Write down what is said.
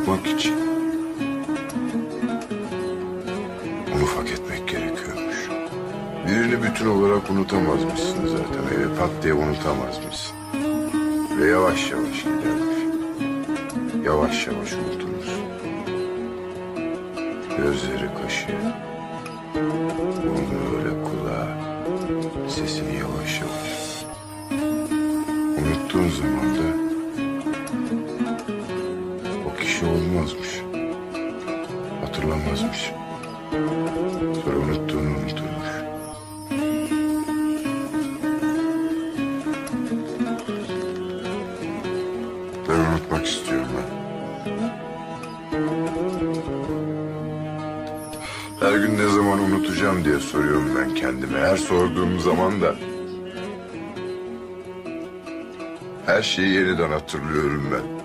unutmak için onu fark etmek gerekiyormuş. Birini bütün olarak unutamazmışsın zaten. Öyle pat diye unutamazmışsın. Ve yavaş yavaş gidermiş. Yavaş yavaş unutulursun. Gözleri kaşı, burnu öyle kulağı, sesini yavaş yavaş. Unuttuğun zaman kişi olmazmış. Hatırlamazmış. Sonra unuttuğunu unuturmuş. Ben unutmak istiyorum ben. Her gün ne zaman unutacağım diye soruyorum ben kendime. Her sorduğum zaman da her şeyi yeniden hatırlıyorum ben.